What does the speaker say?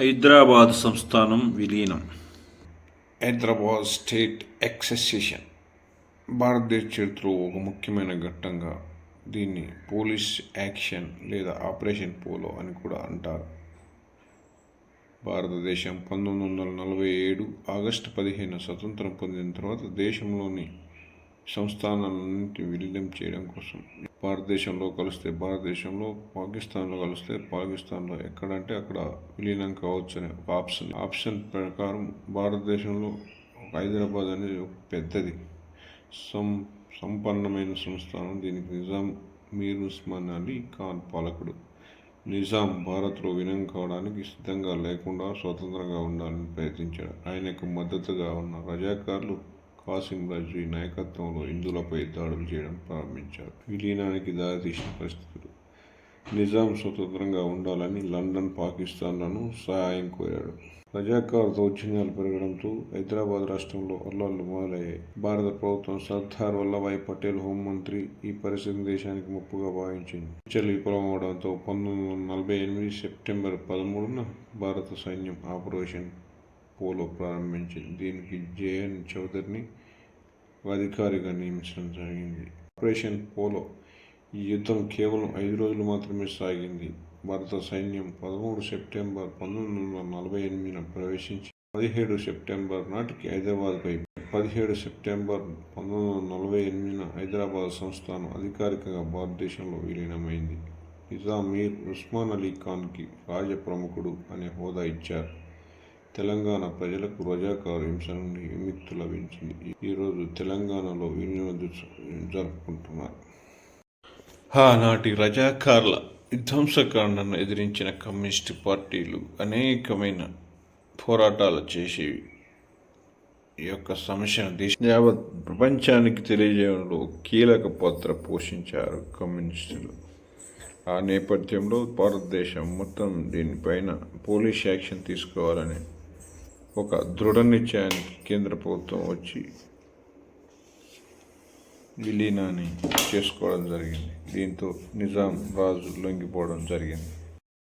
హైదరాబాద్ సంస్థానం విలీనం. Hyderabad state accession. భారతదేశ చరిత్రలో ఒక ముఖ్యమైన ఘట్టంగా దీన్ని పోలీస్ యాక్షన్ లేదా ఆపరేషన్ పోలో అని కూడా అంటారు. భారతదేశం పంతొమ్మిది వందల నలభై ఏడు ఆగస్టు పదిహేను స్వతంత్రం పొందిన తర్వాత దేశంలోని సంస్థానాలన్నింటి విలీనం చేయడం కోసం. భారతదేశంలో కలిస్తే భారతదేశంలో పాకిస్తాన్లో కలిస్తే పాకిస్తాన్లో. ఎక్కడంటే అక్కడ విలీనం కావచ్చు అనే ఒక ఆప్షన్. ఆప్షన్ ప్రకారం భారతదేశంలో ఒక హైదరాబాద్ అనేది ఒక పెద్దది. సం సంపన్నమైన సంస్థానం. దీనికి నిజాం మీర్ ఉస్మాన్ అలీ ఖాన్ పాలకుడు. నిజాం భారత్లో వినం కావడానికి సిద్ధంగా లేకుండా స్వతంత్రంగా ఉండాలని ప్రయత్నించాడు. ఆయనకు మద్దతుగా ఉన్న రజాకారులు కాసిం నాయకత్వంలో హిందువులపై దాడులు చేయడం ప్రారంభించారు. విలీనానికి దారితీసిన పరిస్థితులు. నిజాం స్వతంత్రంగా ఉండాలని లండన్ పాకిస్తాన్లను సహాయం కోరాడు. రజాకార్ దౌర్జన్యాలు పెరగడంతో హైదరాబాద్ రాష్ట్రంలో అల్లాలు మొదలయ్యాయి. భారత ప్రభుత్వం సర్దార్ వల్లభాయ్ పటేల్ హోంమంత్రి ఈ పరిస్థితిని దేశానికి ముప్పుగా భావించింది. చర్యలు విఫలం అవడంతో పంతొమ్మిది వందల నలభై ఎనిమిది సెప్టెంబర్ పదమూడున భారత సైన్యం ఆపరేషన్ పోలో ప్రారంభించింది. దీనికి జేఎన్ చౌదరిని అధికారిగా నియమించడం జరిగింది. ఆపరేషన్ పోలో ఈ యుద్ధం కేవలం ఐదు రోజులు మాత్రమే సాగింది. భారత సైన్యం పదమూడు సెప్టెంబర్ పంతొమ్మిది వందల నలభై ఎనిమిదిన ప్రవేశించి పదిహేడు సెప్టెంబర్ నాటికి హైదరాబాద్పై పదిహేడు సెప్టెంబర్ పంతొమ్మిది వందల నలభై ఎనిమిదిన హైదరాబాద్ సంస్థానం అధికారికంగా భారతదేశంలో విలీనమైంది. నిజాం మీర్ ఉస్మాన్ అలీ ఖాన్కి రాజ ప్రముఖుడు అనే హోదా ఇచ్చారు. తెలంగాణ ప్రజలకు రజాకారు హింస నుండి విముక్తి లభించింది ఈరోజు తెలంగాణలో వినియోగ జరుపుకుంటున్నారు. ఆనాటి రజాకార్ల విధ్వంసకాండను ఎదిరించిన కమ్యూనిస్టు పార్టీలు అనేకమైన పోరాటాలు చేసేవి ఈ యొక్క సమస్యను దేశ యావత్ ప్రపంచానికి తెలియజేయడంలో కీలక పాత్ర పోషించారు కమ్యూనిస్టులు. ఆ నేపథ్యంలో భారతదేశం మొత్తం దీనిపైన పోలీస్ యాక్షన్ తీసుకోవాలని ఒక దృఢ నిశ్చయానికి కేంద్ర ప్రభుత్వం వచ్చి విలీనాన్ని చేసుకోవడం జరిగింది. దీంతో నిజాం రాజు లొంగిపోవడం జరిగింది.